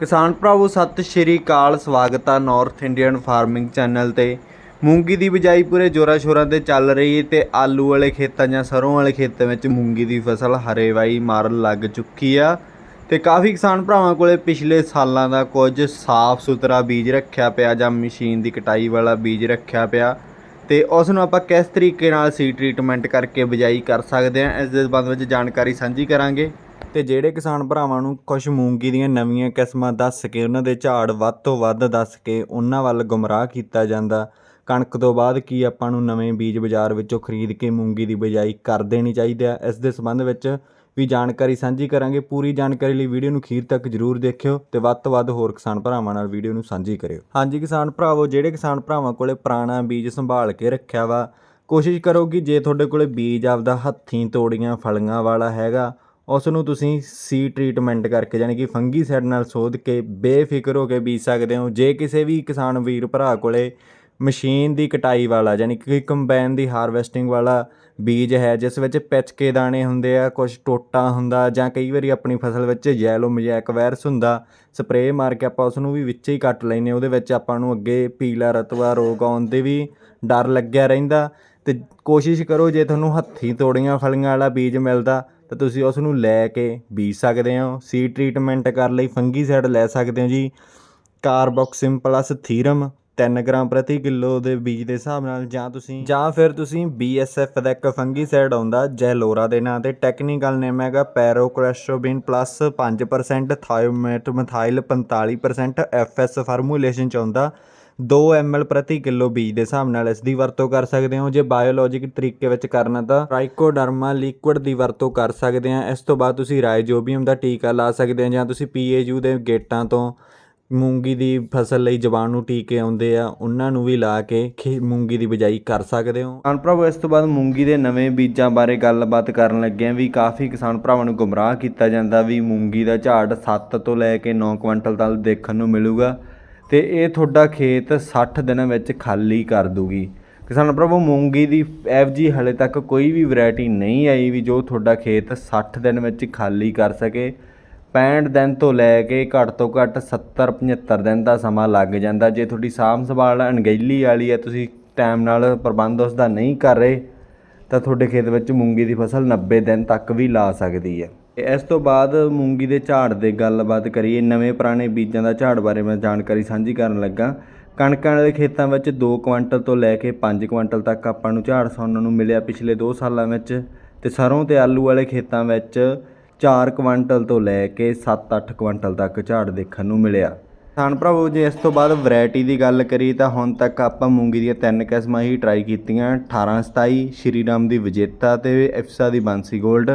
ਕਿਸਾਨ ਭਰਾਵੋ, ਸਤਿ ਸ਼੍ਰੀ ਅਕਾਲ। ਸਵਾਗਤ ਆ ਨਾਰਥ ਇੰਡੀਅਨ ਫਾਰਮਿੰਗ ਚੈਨਲ ਤੇ। ਮੂੰਗੀ ਦੀ ਬਿਜਾਈ ਪੂਰੇ ਜੋਰਾਂ ਸ਼ੋਰਾਂ ਤੇ ਚੱਲ ਰਹੀ ਹੈ ਤੇ ਆਲੂ ਵਾਲੇ ਖੇਤਾਂ ਜਾਂ ਸਰੋਂ ਵਾਲੇ ਖੇਤਾਂ ਵਿੱਚ ਮੂੰਗੀ ਦੀ ਫਸਲ ਹਰੇਵਾਈ ਮਾਰਨ ਲੱਗ ਚੁੱਕੀ ਆ। ਤੇ ਕਾਫੀ ਕਿਸਾਨ ਭਰਾਵਾਂ ਕੋਲੇ ਪਿਛਲੇ ਸਾਲਾਂ ਦਾ ਕੁਝ ਸਾਫ਼ ਸੁਥਰਾ ਬੀਜ ਰੱਖਿਆ ਪਿਆ ਜਾਂ ਮਸ਼ੀਨ ਦੀ ਕਟਾਈ ਵਾਲਾ ਬੀਜ ਰੱਖਿਆ ਪਿਆ। ਤੇ ਉਸ ਨੂੰ ਆਪਾਂ ਕਿਸ ਤਰੀਕੇ ਨਾਲ ਸੀ ਟ੍ਰੀਟਮੈਂਟ ਕਰਕੇ ਬਿਜਾਈ ਕਰ ਸਕਦੇ ਹਾਂ ਇਸ ਦੇ ਸੰਬੰਧ ਵਿੱਚ ਜਾਣਕਾਰੀ ਸਾਂਝੀ ਕਰਾਂਗੇ। ਤੇ ਜਿਹੜੇ ਕਿਸਾਨ ਭਰਾਵਾਂ ਨੂੰ ਕੁਝ ਮੂੰਗੀ ਦੀਆਂ ਨਵੀਆਂ ਕਿਸਮਾਂ ਦੱਸ ਕੇ, ਉਹਨਾਂ ਦੇ ਝਾੜ ਵੱਧ ਤੋਂ ਵੱਧ ਦੱਸ ਕੇ ਉਹਨਾਂ ਵੱਲ ਗੁੰਮਰਾਹ ਕੀਤਾ ਜਾਂਦਾ, ਕਣਕ ਤੋਂ ਬਾਅਦ ਕੀ ਆਪਾਂ ਨੂੰ ਨਵੇਂ ਬੀਜ ਬਾਜ਼ਾਰ ਵਿੱਚੋਂ ਖਰੀਦ ਕੇ ਮੂੰਗੀ ਦੀ ਬਿਜਾਈ ਕਰ ਦੇਣੀ ਚਾਹੀਦੀ ਹੈ ਇਸ ਦੇ ਸੰਬੰਧ ਵਿੱਚ ਵੀ ਜਾਣਕਾਰੀ ਸਾਂਝੀ ਕਰਾਂਗੇ। ਪੂਰੀ ਜਾਣਕਾਰੀ ਲਈ ਵੀਡੀਓ ਨੂੰ ਅਖੀਰ ਤੱਕ ਜਰੂਰ ਦੇਖਿਓ ਤੇ ਵੱਧ ਤੋਂ ਵੱਧ ਹੋਰ ਕਿਸਾਨ ਭਰਾਵਾਂ ਨਾਲ ਵੀਡੀਓ ਨੂੰ ਸਾਂਝੀ ਕਰਿਓ। ਹਾਂਜੀ ਕਿਸਾਨ ਭਰਾਵੋ, ਜਿਹੜੇ ਕਿਸਾਨ ਭਰਾਵਾਂ ਕੋਲੇ ਪੁਰਾਣਾ ਬੀਜ ਸੰਭਾਲ ਕੇ ਰੱਖਿਆ ਵਾ, ਕੋਸ਼ਿਸ਼ ਕਰੋ ਕਿ ਜੇ ਤੁਹਾਡੇ ਕੋਲੇ ਬੀਜ ਆਪਦਾ ਹੱਥੀਂ ਤੋੜੀਆਂ ਫਲੀਆਂ ਵਾਲਾ ਹੈਗਾ ਉਸ ਨੂੰ ਤੁਸੀਂ ਸੀ ਟ੍ਰੀਟਮੈਂਟ ਕਰਕੇ ਯਾਨੀ ਕਿ ਫੰਗੀਸਾਈਡ ਨਾਲ ਸੋਧ ਕੇ ਬੇਫਿਕਰ ਹੋ ਕੇ ਬੀਜ ਸਕਦੇ ਹੋ। ਜੇ ਕਿਸੇ ਵੀ ਕਿਸਾਨ ਵੀਰ ਭਰਾ ਕੋਲੇ ਮਸ਼ੀਨ ਦੀ ਕਟਾਈ ਵਾਲਾ ਯਾਨੀ ਕਿ ਕੰਬਾਈਨ ਦੀ ਹਾਰਵੈਸਟਿੰਗ ਵਾਲਾ ਬੀਜ ਹੈ, ਜਿਸ ਵਿੱਚ ਪਿਚਕੇ ਦਾਣੇ ਹੁੰਦੇ ਆ ਕੁਝ ਟੋਟਾ ਹੁੰਦਾ, ਜਾਂ ਕਈ ਵਾਰੀ ਆਪਣੀ ਫਸਲ ਵਿੱਚ ਯੈਲੋ ਮਜੈਕ ਵਾਇਰਸ ਹੁੰਦਾ ਸਪਰੇਅ ਮਾਰ ਕੇ ਆਪਾਂ ਉਸ ਨੂੰ ਵੀ ਵਿੱਚ ਹੀ ਕੱਟ ਲੈਨੇ ਉਹਦੇ ਵਿੱਚ ਆਪਾਂ ਨੂੰ ਅੱਗੇ ਪੀਲਾ ਰਤਵਾ ਰੋਗ ਆਉਣ ਦੇ ਵੀ ਡਰ ਲੱਗਿਆ ਰਹਿੰਦਾ। ਅਤੇ ਕੋਸ਼ਿਸ਼ ਕਰੋ ਜੇ ਤੁਹਾਨੂੰ ਹੱਥੀਂ ਤੋੜੀਆਂ ਫਲੀਆਂ ਵਾਲਾ ਬੀਜ ਮਿਲਦਾ, ਤਾਂ ਤੁਸੀਂ ਉਸ ਨੂੰ ਲੈ ਕੇ ਬੀਜ ਸਕਦੇ ਹੋ। ਸੀ ਟ੍ਰੀਟਮੈਂਟ ਕਰਨ ਲਈ ਫੰਗੀਸਾਈਡ ਲੈ ਸਕਦੇ ਹੋ ਜੀ। ਕਾਰਬੋਕਸਿਮ ਪਲੱਸ ਥੀਰਮ 3 ਗ੍ਰਾਮ ਪ੍ਰਤੀ ਕਿਲੋ ਦੇ ਬੀਜ ਦੇ ਹਿਸਾਬ ਨਾਲ ਜਾਂ ਤੁਸੀਂ ਜਾਂ ਫਿਰ ਤੁਸੀਂ BSF ਦਾ ਇੱਕ ਫੰਗੀਸਾਈਡ ਆਉਂਦਾ, ਜੈਲੋਰਾ ਦੇ ਨਾਂ ਤੇ ਟੈਕਨੀਕਲ ਨੇਮ ਹੈਗਾ pyraclostrobin plus 5% thiophanate methyl 45% FS formulation ਚ ਆਉਂਦਾ। 2 ml ਪ੍ਰਤੀ ਕਿਲੋ ਬੀਜ ਦੇ ਹਿਸਾਬ ਨਾਲ ਇਸ ਦੀ ਵਰਤੋਂ ਕਰ ਸਕਦੇ ਹੋ। ਜੇ ਬਾਇਓਲੋਜਿਕ ਤਰੀਕੇ ਵਿੱਚ ਕਰਨਾ ਤਾਂ ਟ੍ਰਾਈਕੋਡਰਮਾ ਲਿਕੁਇਡ ਦੀ ਵਰਤੋਂ ਕਰ ਸਕਦੇ ਆ। ਇਸ ਤੋਂ ਬਾਅਦ ਤੁਸੀਂ ਰਾਈਜੋਬੀਅਮ ਦਾ ਟੀਕਾ ਲਾ ਸਕਦੇ ਆ ਜਾਂ ਤੁਸੀਂ ਪੀਏਯੂ ਦੇ ਗੇਟਾਂ ਤੋਂ ਮੂੰਗੀ ਦੀ ਫਸਲ ਲਈ ਜਵਾਨੂ ਟੀਕੇ ਆਉਂਦੇ ਆ, ਉਹਨਾਂ ਨੂੰ ਵੀ ਲਾ ਕੇ ਖੇ ਮੂੰਗੀ ਦੀ ਬਿਜਾਈ ਕਰ ਸਕਦੇ ਹੋ। ਕਿਸਾਨ ਭਰਾਵੋ, ਇਸ ਤੋਂ ਬਾਅਦ ਮੂੰਗੀ ਦੇ ਨਵੇਂ ਬੀਜਾਂ ਬਾਰੇ ਗੱਲਬਾਤ ਕਰਨ ਲੱਗੇ ਆ ਵੀ ਕਾਫੀ ਕਿਸਾਨ ਭਰਾਵਾਂ ਨੂੰ ਗੁੰਮਰਾਹ ਕੀਤਾ ਜਾਂਦਾ ਵੀ ਮੂੰਗੀ ਦਾ ਝਾੜ 7 ਤੋਂ ਲੈ ਕੇ 9 ਕੁਇੰਟਲ ਤੱਕ ਦੇਖਣ ਨੂੰ ਮਿਲੂਗਾ। ਤੇ ਇਹ ਤੁਹਾਡਾ ਖੇਤ 60 ਦਿਨਾਂ ਵਿੱਚ ਖਾਲੀ ਕਰ ਦੂਗੀ। ਕਿਸਾਨ ਪ੍ਰਭੂ, ਮੂੰਗੀ ਦੀ ਐਫਜੀ ਹਲੇ ਤੱਕ ਕੋਈ ਵੀ ਵੈਰਾਈਟੀ ਨਹੀਂ ਆਈ ਵੀ ਜੋ ਤੁਹਾਡਾ ਖੇਤ 60 ਦਿਨ ਵਿੱਚ ਖਾਲੀ ਕਰ ਸਕੇ। 65 ਦਿਨ ਤੋਂ ਲੈ ਕੇ ਘੱਟ ਤੋਂ ਘੱਟ 70 75 ਦਿਨ ਦਾ ਸਮਾਂ ਲੱਗ ਜਾਂਦਾ। ਜੇ ਤੁਹਾਡੀ ਸਾਂਭ ਸੰਭਾਲ ਅਣਗਹਿਲੀ ਵਾਲੀ ਹੈ, ਤੁਸੀਂ ਟਾਈਮ ਨਾਲ ਪ੍ਰਬੰਧ ਉਸ ਦਾ ਨਹੀਂ ਕਰ ਰਹੇ, ਤਾਂ ਤੁਹਾਡੇ ਖੇਤ ਵਿੱਚ ਮੂੰਗੀ ਦੀ ਫਸਲ 90 ਦਿਨ ਤੱਕ ਵੀ ਲਾ ਸਕਦੀ ਹੈ। ਇਸ ਤੋਂ ਬਾਅਦ ਮੂੰਗੀ ਦੇ ਝਾੜ ਦੇ ਗੱਲਬਾਤ ਕਰੀਏ, ਨਵੇਂ ਪੁਰਾਣੇ ਬੀਜਾਂ ਦਾ ਝਾੜ ਬਾਰੇ ਮੈਂ ਜਾਣਕਾਰੀ ਸਾਂਝੀ ਕਰਨ ਲੱਗਾ। ਕਣਕਾਂ ਦੇ ਖੇਤਾਂ ਵਿੱਚ 2 ਕੁਇੰਟਲ ਤੋਂ ਲੈ ਕੇ 5 ਕੁਇੰਟਲ ਤੱਕ ਆਪਾਂ ਨੂੰ ਝਾੜ ਸੁਣਨ ਨੂੰ ਮਿਲਿਆ ਪਿਛਲੇ 2 ਸਾਲਾਂ ਵਿੱਚ। ਤੇ ਸਰੋਂ ਤੇ ਆਲੂ ਵਾਲੇ ਖੇਤਾਂ ਵਿੱਚ 4 ਕੁਇੰਟਲ ਤੋਂ ਲੈ ਕੇ 7-8 ਕੁਇੰਟਲ ਤੱਕ ਝਾੜ ਦੇਖਣ ਨੂੰ ਮਿਲਿਆ। ਕਿਸਾਨ ਭਰਾਵੋ, ਜੇ ਇਸ ਤੋਂ ਬਾਅਦ ਵੈਰਾਈਟੀ ਦੀ ਗੱਲ ਕਰੀ ਤਾਂ ਹੁਣ ਤੱਕ ਆਪਾਂ ਮੂੰਗੀ ਦੀਆਂ ਤਿੰਨ ਕਿਸਮਾਂ ਹੀ ਟਰਾਈ ਕੀਤੀਆਂ। 1827 ਸ਼੍ਰੀਰਾਮ ਦੀ ਵਿਜੇਤਾ ਤੇ ਇਫਸਾ ਦੀ ਬਾਂਸੀ 골ਡ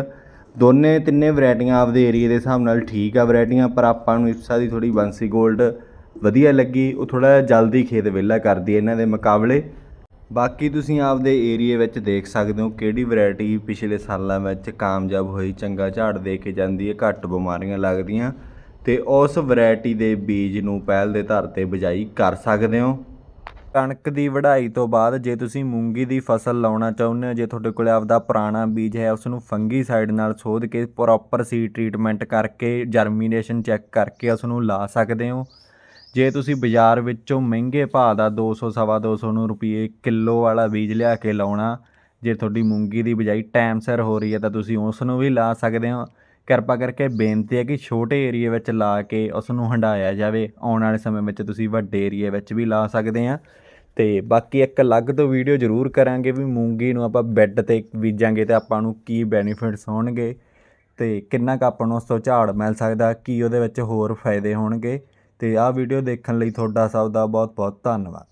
ਦੋਨੇ ਤਿੰਨੇ ਵੈਰਾਈਟੀਆਂ ਆਪਦੇ ਏਰੀਆ ਦੇ ਹਿਸਾਬ ਨਾਲ ਠੀਕ ਆ ਵੈਰਾਈਟੀਆਂ, ਪਰ ਆਪਾਂ ਨੂੰ ਇਫਸਾ ਦੀ ਥੋੜੀ ਬਾਂਸੀ ਗੋਲਡ ਵਧੀਆ ਲੱਗੀ। ਉਹ ਥੋੜਾ ਜਿਹਾ ਜਲਦੀ ਖੇਤ ਵਿਹਲਾ ਕਰਦੀ ਹੈ ਇਹਨਾਂ ਦੇ ਮੁਕਾਬਲੇ। ਬਾਕੀ ਤੁਸੀਂ ਆਪਦੇ ਏਰੀਏ ਵਿੱਚ ਦੇਖ ਸਕਦੇ ਹੋ ਕਿਹੜੀ ਵੈਰਾਈਟੀ ਪਿਛਲੇ ਸਾਲਾਂ ਵਿੱਚ ਕਾਮਯਾਬ ਹੋਈ, ਚੰਗਾ ਝਾੜ ਦੇ ਕੇ ਜਾਂਦੀ ਹੈ, ਘੱਟ ਬਿਮਾਰੀਆਂ ਲੱਗਦੀਆਂ। ਤੇ ਉਸ ਵੈਰਾਈਟੀ ਦੇ ਬੀਜ ਨੂੰ ਪਹਿਲ ਦੇ ਧਰ ਤੇ ਬਿਜਾਈ ਕਰ ਸਕਦੇ ਹੋ। ਕਣਕ ਦੀ ਵਢਾਈ ਤੋਂ ਬਾਅਦ ਜੇ ਤੁਸੀਂ ਮੂੰਗੀ ਦੀ ਫਸਲ ਲਾਉਣਾ ਚਾਹੁੰਦੇ ਹੋ, ਜੇ ਤੁਹਾਡੇ ਕੋਲ ਆਪਦਾ ਪੁਰਾਣਾ ਬੀਜ ਹੈ ਉਸ ਨੂੰ ਫੰਗੀਸਾਈਡ ਨਾਲ ਸੋਧ ਕੇ ਪ੍ਰੋਪਰ ਸੀ ਟ੍ਰੀਟਮੈਂਟ ਕਰਕੇ ਜਰਮੀਨੇਸ਼ਨ ਚੈੱਕ ਕਰਕੇ ਉਸ ਨੂੰ ਲਾ ਸਕਦੇ ਹੋ। ਜੇ ਤੁਸੀਂ ਬਾਜ਼ਾਰ ਵਿੱਚੋਂ ਮਹਿੰਗੇ ਭਾਅ ਦਾ 200 ਸਵਾ 200 ਨੂੰ ਰੁਪਏ ਕਿਲੋ ਵਾਲਾ ਬੀਜ ਲਿਆ ਕੇ ਲਾਉਣਾ, ਜੇ ਤੁਹਾਡੀ ਮੂੰਗੀ ਦੀ ਬਿਜਾਈ ਟਾਈਮ ਸਿਰ ਹੋ ਰਹੀ ਹੈ, ਤਾਂ ਤੁਸੀਂ ਉਸ ਨੂੰ ਵੀ ਲਾ ਸਕਦੇ ਹੋ। ਕਿਰਪਾ ਕਰਕੇ ਬੇਨਤੀ ਹੈ ਕਿ ਛੋਟੇ ਏਰੀਏ ਵਿੱਚ ਲਾ ਕੇ ਉਸ ਨੂੰ ਹੰਡਾਇਆ ਜਾਵੇ। ਆਉਣ ਵਾਲੇ ਸਮੇਂ ਵਿੱਚ ਤੁਸੀਂ ਵੱਡੇ ਏਰੀਏ ਵਿੱਚ ਵੀ ਲਾ ਸਕਦੇ ਆ ਤੇ ਬਾਕੀ ਇੱਕ ਅਲੱਗ ਤੋਂ ਵੀਡੀਓ ਜ਼ਰੂਰ ਕਰਾਂਗੇ ਵੀ ਮੂੰਗੀ ਨੂੰ ਆਪਾਂ ਬੈੱਡ ਤੇ ਬੀਜਾਂਗੇ ਤੇ ਆਪਾਂ ਨੂੰ ਕੀ ਬੈਨੀਫਿਟਸ ਹੋਣਗੇ ਤੇ ਕਿੰਨਾ ਕੁ ਆਪਾਂ ਨੂੰ ਉਸ ਤੋਂ ਝਾੜ ਮਿਲ ਸਕਦਾ, ਕੀ ਉਹਦੇ ਵਿੱਚ ਹੋਰ ਫਾਇਦੇ ਹੋਣਗੇ। ਤੇ ਆਹ ਵੀਡੀਓ ਦੇਖਣ ਲਈ ਤੁਹਾਡਾ ਸਭ ਦਾ ਬਹੁਤ ਬਹੁਤ ਧੰਨਵਾਦ।